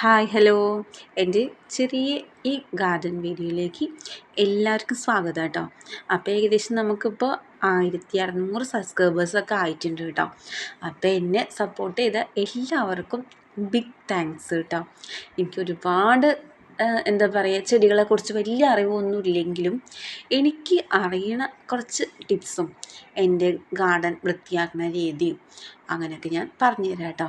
Hi hello എന്റെ ചെറിയ ഈ ഗാർഡൻ വീഡിയോയിലേക്ക് എല്ലാവർക്കും സ്വാഗതം കേട്ടോ. അപ്പോൾ ഏകദേശം നമുക്കിപ്പോൾ ആയിരത്തി അറുന്നൂറ് സബ്സ്ക്രൈബേഴ്സൊക്കെ ആയിട്ടുണ്ട് കേട്ടോ. അപ്പോൾ എന്നെ സപ്പോർട്ട് ചെയ്ത എല്ലാവർക്കും ബിഗ് താങ്ക്സ് കേട്ടോ. എനിക്ക് ഒരുപാട് എന്താ പറയുക ചെടികളെക്കുറിച്ച് വലിയ അറിവൊന്നും ഇല്ലെങ്കിലും എനിക്ക് അറിയണ കുറച്ച് ടിപ്സും എന്റെ ഗാർഡൻ വൃത്തിയാക്കുന്ന രീതിയും അങ്ങനെയൊക്കെ ഞാൻ പറഞ്ഞു തരാം കേട്ടോ.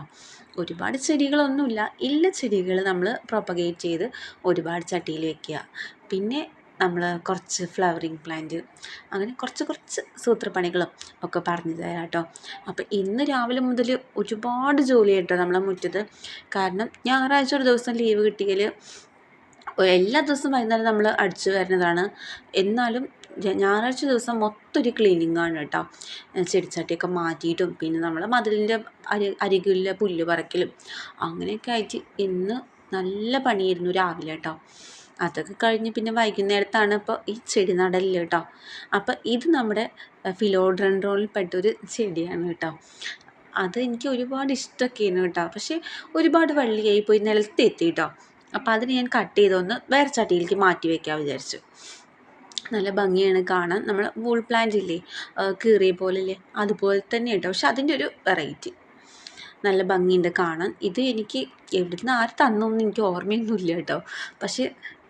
ഒരുപാട് ചെടികളൊന്നുമില്ല. ഇല്ല ചെടികൾ നമ്മൾ പ്രൊപ്പഗേറ്റ് ചെയ്ത് ഒരുപാട് ചട്ടിയിൽ വെക്കുക. പിന്നെ നമ്മൾ കുറച്ച് ഫ്ലവറിങ് പ്ലാന്റ് അങ്ങനെ കുറച്ച് കുറച്ച് സൂത്രപ്പണികളും ഒക്കെ പറഞ്ഞു തരാം കേട്ടോ. അപ്പോൾ ഇന്ന് രാവിലെ മുതൽ ഒരുപാട് ജോലി കേട്ടോ നമ്മളെ മുറ്റത്ത്. കാരണം ഞായറാഴ്ച ഒരു ദിവസം ലീവ് കിട്ടിയാൽ എല്ലാ ദിവസവും വൈകുന്നേരം നമ്മൾ അടിച്ചു വരുന്നതാണ്. എന്നാലും ഞായറാഴ്ച ദിവസം മൊത്തം ഒരു ക്ലീനിങ് ആണ് കേട്ടോ ചെടിച്ചട്ടിയൊക്കെ മാറ്റിയിട്ടും പിന്നെ നമ്മൾ മതിലിന്റെ അരി അരികിലെ പുല്ല് പറിക്കലും അങ്ങനെയൊക്കെ ആയിട്ട് ഇന്ന് നല്ല പണിയായിരുന്നു രാവിലെ കേട്ടോ അതൊക്കെ കഴിഞ്ഞ് പിന്നെ വൈകുന്നേരത്താണ് ഇപ്പോൾ ഈ ചെടി നടൽ കേട്ടോ അപ്പോൾ ഇത് നമ്മുടെ ഫിലോഡ്രൻഡ്രോണിൽ പെട്ടൊരു ചെടിയാണ് കേട്ടോ അത് എനിക്ക് ഒരുപാട് ഇഷ്ടമൊക്കെയാണ് കേട്ടോ പക്ഷേ ഒരുപാട് വള്ളിയായി പോയി നിലത്തെത്തി കേട്ടോ അപ്പോൾ അതിന് ഞാൻ കട്ട് ചെയ്തൊന്ന് വേറെ ചട്ടിയിലേക്ക് മാറ്റി വയ്ക്കാൻ വിചാരിച്ചു. നല്ല ഭംഗിയാണ് കാണാൻ. നമ്മൾ വൂൾ പ്ലാന്റ് ഇല്ലേ കീറിയ പോലെ ഇല്ലേ അതുപോലെ തന്നെ കേട്ടോ. പക്ഷെ അതിന്റെ ഒരു വെറൈറ്റി നല്ല ഭംഗിയുണ്ട് കാണാൻ. ഇത് എനിക്ക് എവിടെ നിന്ന് ആര് തന്നൊന്നും എനിക്ക് ഓർമ്മയൊന്നുമില്ല കേട്ടോ. പക്ഷേ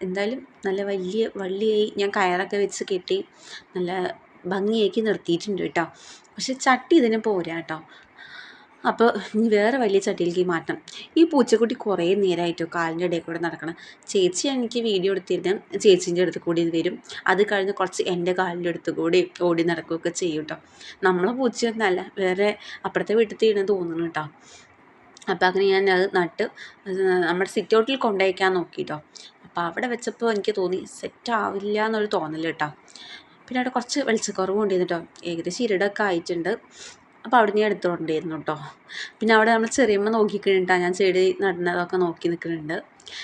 എന്തായാലും നല്ല വലിയ വള്ളിയായി ഞാൻ കയറൊക്കെ വെച്ച് കെട്ടി നല്ല ഭംഗിയാക്കി നിർത്തിയിട്ടുണ്ട് കേട്ടോ. പക്ഷെ ചട്ടി ഇതിന് പോരാ കേട്ടോ. അപ്പോൾ ഇനി വേറെ വലിയ ചട്ടിയിലേക്ക് മാറ്റണം. ഈ പൂച്ചക്കുട്ടി കുറേ നേരമായിട്ടോ കാലിന്റെ ഇടയിൽ കൂടെ നടക്കണം. ചേച്ചി എനിക്ക് വീഡിയോ എടുത്തിരുന്ന. ചേച്ചീന്റെ അടുത്ത് കൂടി വരും. അത് കഴിഞ്ഞ് കുറച്ച് എന്റെ കാലിന്റെ അടുത്ത് കൂടി ഓടി നടക്കുകയൊക്കെ ചെയ്യും കേട്ടോ നമ്മളെ പൂച്ചയൊന്നല്ല വേറെ അപ്പുറത്തെ വീട്ടിൽ തീരുന്നത് തോന്നുന്നു കേട്ടോ അപ്പോൾ അങ്ങനെ ഞാൻ അത് നട്ട് നമ്മുടെ സിറ്റ് ഔട്ടിൽ കൊണ്ടുപോയിക്കാൻ നോക്കി കേട്ടോ അപ്പോൾ അവിടെ വെച്ചപ്പോൾ എനിക്ക് തോന്നി സെറ്റ് ആവില്ല എന്നൊരു തോന്നൽ കേട്ടോ പിന്നെ അവിടെ കുറച്ച് വെളിച്ചക്കുറവ് കൊണ്ടിരുന്നു കേട്ടോ ഏകദേശം ഇരുടൊക്കെ ആയിട്ടുണ്ട്. അപ്പോൾ അവിടെ നിന്ന് എടുത്തുകൊണ്ടിരുന്നു കേട്ടോ പിന്നെ അവിടെ നമ്മൾ ചെറിയമ്മ നോക്കിക്കുന്നുണ്ടാ ഞാൻ ചെടി നടുന്നതൊക്കെ നോക്കി നിൽക്കുന്നുണ്ട്.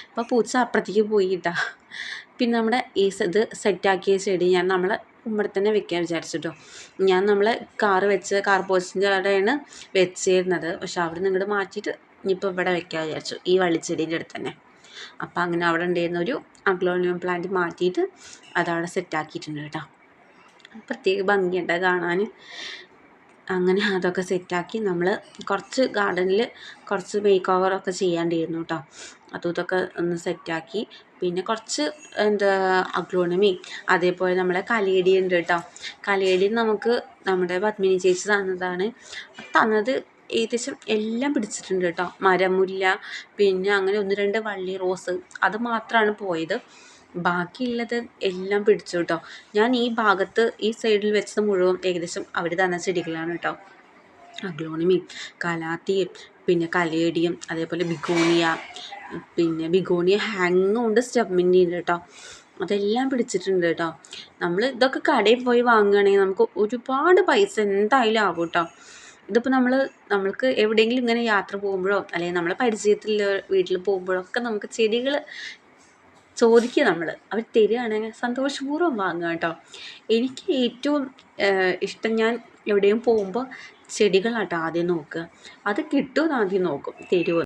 അപ്പോൾ പൂച്ച അപ്പുറത്തേക്ക് പോയി കേട്ടോ പിന്നെ നമ്മുടെ ഈ ഇത് സെറ്റാക്കിയ ചെടി ഞാൻ നമ്മൾ ഇവിടെ തന്നെ വെക്കാൻ വിചാരിച്ചിട്ടോ ഞാൻ നമ്മൾ കാറ് വെച്ച് കാർ പോസ്റ്റിന്റെ അവിടെയാണ് വെച്ചിരുന്നത്. പക്ഷെ അവിടെ നിന്ന് ഇങ്ങോട്ട് മാറ്റിയിട്ട് ഇനിയിപ്പോൾ ഇവിടെ വെക്കാൻ വിചാരിച്ചു. ഈ വള്ളിച്ചെടീന്റെ അടുത്ത് തന്നെ. അപ്പോൾ അങ്ങനെ അവിടെ ഉണ്ടായിരുന്ന ഒരു അഗ്ലോണിയം പ്ലാന്റ് മാറ്റിയിട്ട് അതവിടെ സെറ്റാക്കിയിട്ടുണ്ട് കേട്ടോ പ്രത്യേക ഭംഗിയുണ്ട് കാണാൻ. അങ്ങനെ അതൊക്കെ സെറ്റാക്കി നമ്മൾ കുറച്ച് ഗാർഡനിൽ കുറച്ച് മേക്ക് ഓവറൊക്കെ ചെയ്യാണ്ടിരുന്നു കേട്ടോ അതും ഇതൊക്കെ ഒന്ന് സെറ്റാക്കി. പിന്നെ കുറച്ച് എന്താ അഗ്ലോണമി അതേപോലെ നമ്മളെ കലേടി ഉണ്ട് കേട്ടോ കലേടി നമുക്ക് നമ്മുടെ പത്മിനി ചേച്ചി തന്നതാണ്. തന്നത് ഏകദേശം എല്ലാം പിടിച്ചിട്ടുണ്ട് കേട്ടോ മരമുല്ല പിന്നെ അങ്ങനെ ഒന്ന് രണ്ട് വള്ളി റോസ് അത് മാത്രമാണ് പോയത്. ബാക്കിയുള്ളത് എല്ലാം പിടിച്ചു കേട്ടോ. ഞാൻ ഈ ഭാഗത്ത് ഈ സൈഡിൽ വെച്ചത് മുഴുവൻ ഏകദേശം അവർ തന്ന ചെടികളാണ് കേട്ടോ. അഗ്ലോണിമയും കലാത്തിയും പിന്നെ കലേഡിയും അതേപോലെ ബിഗോണിയ പിന്നെ ബിഗോണിയ ഹാങ്ങും ഉണ്ട് സ്റ്റെമ്മിന്റെ ഉണ്ട് കേട്ടോ. അതെല്ലാം പിടിച്ചിട്ടുണ്ട് കേട്ടോ. നമ്മൾ ഇതൊക്കെ കടയിൽ പോയി വാങ്ങുകയാണെങ്കിൽ നമുക്ക് ഒരുപാട് പൈസ എന്തായാലും ആവും കേട്ടോ. ഇതിപ്പോൾ നമ്മൾ നമ്മൾക്ക് എവിടെയെങ്കിലും ഇങ്ങനെ യാത്ര പോകുമ്പോഴോ അല്ലെങ്കിൽ നമ്മളെ പരിചയത്തിലുള്ള വീട്ടിൽ പോകുമ്പോഴോ ഒക്കെ നമുക്ക് ചെടികൾ ചോദിക്കുക നമ്മൾ അവർ തരികയാണെങ്കിൽ സന്തോഷപൂർവം വാങ്ങുക കേട്ടോ. എനിക്ക് ഏറ്റവും ഇഷ്ടം ഞാൻ എവിടെയും പോകുമ്പോൾ ചെടികളാട്ടോ ആദ്യം നോക്കുക. അത് കിട്ടുമെന്ന് ആദ്യം നോക്കും. തരുമോ